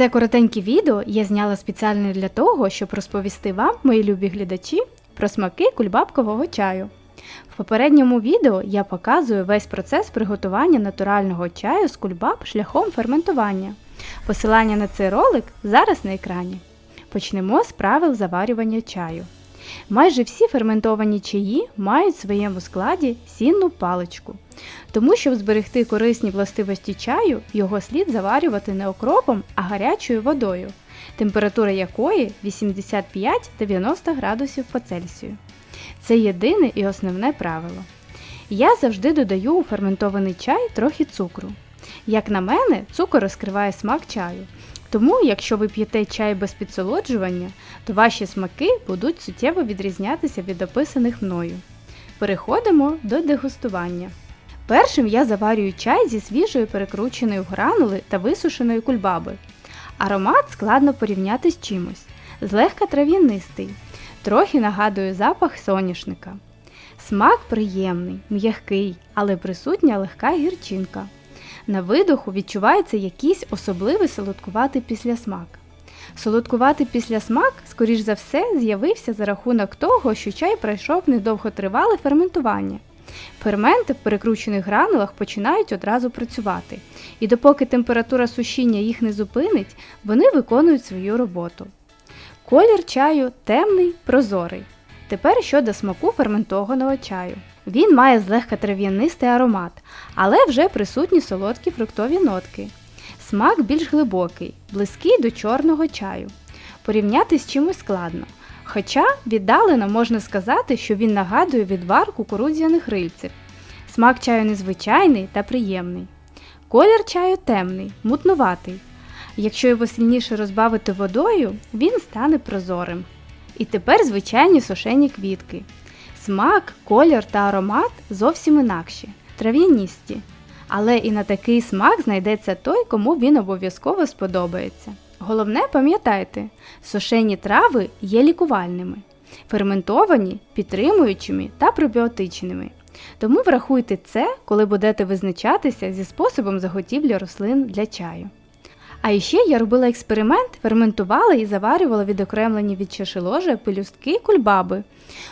Це коротеньке відео я зняла спеціально для того, щоб розповісти вам, мої любі глядачі, про смаки кульбабкового чаю. В попередньому відео я показую весь процес приготування натурального чаю з кульбаб шляхом ферментування. Посилання на цей ролик зараз на екрані. Почнемо з правил заварювання чаю. Майже всі ферментовані чаї мають в своєму складі сінну паличку. Тому, щоб зберегти корисні властивості чаю, його слід заварювати не окропом, а гарячою водою, температура якої 85-90 градусів по Цельсію. Це єдине і основне правило. Я завжди додаю у ферментований чай трохи цукру. Як на мене, цукор розкриває смак чаю. Тому, якщо ви п'єте чай без підсолоджування, то ваші смаки будуть суттєво відрізнятися від описаних мною. Переходимо до дегустування. Першим я заварюю чай зі свіжої перекрученої гранули та висушеної кульбаби. Аромат складно порівняти з чимось. Злегка трав'янистий, трохи нагадує запах соняшника. Смак приємний, м'який, але присутня легка гірчинка. На видоху відчувається якийсь особливий солодкуватий післясмак. Солодкуватий післясмак, скоріш за все, з'явився за рахунок того, що чай пройшов недовготривале ферментування. Ферменти в перекручених гранулах починають одразу працювати, і допоки температура сушіння їх не зупинить, вони виконують свою роботу. Колір чаю темний, прозорий. Тепер щодо смаку ферментованого чаю. Він має злегка трав'янистий аромат, але вже присутні солодкі фруктові нотки. Смак більш глибокий, близький до чорного чаю. Порівняти з чимось складно. Хоча віддалено можна сказати, що він нагадує відвар кукурудзяних рильців. Смак чаю незвичайний та приємний. Колір чаю темний, мутнуватий. Якщо його сильніше розбавити водою, він стане прозорим. І тепер звичайні сушені квітки. Смак, колір та аромат зовсім інакші, трав'яністі. Але і на такий смак знайдеться той, кому він обов'язково сподобається. Головне пам'ятайте, сушені трави є лікувальними, ферментовані, підтримуючими та пробіотичними. Тому врахуйте це, коли будете визначатися зі способом заготівлі рослин для чаю. А ще я робила експеримент, ферментувала і заварювала відокремлені від ложа пелюстки кульбаби.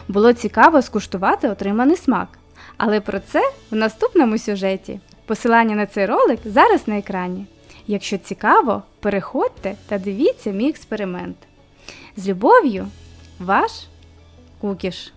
Було цікаво скуштувати отриманий смак. Але про це в наступному сюжеті. Посилання на цей ролик зараз на екрані. Якщо цікаво, переходьте та дивіться мій експеримент. З любов'ю, ваш Кукіш.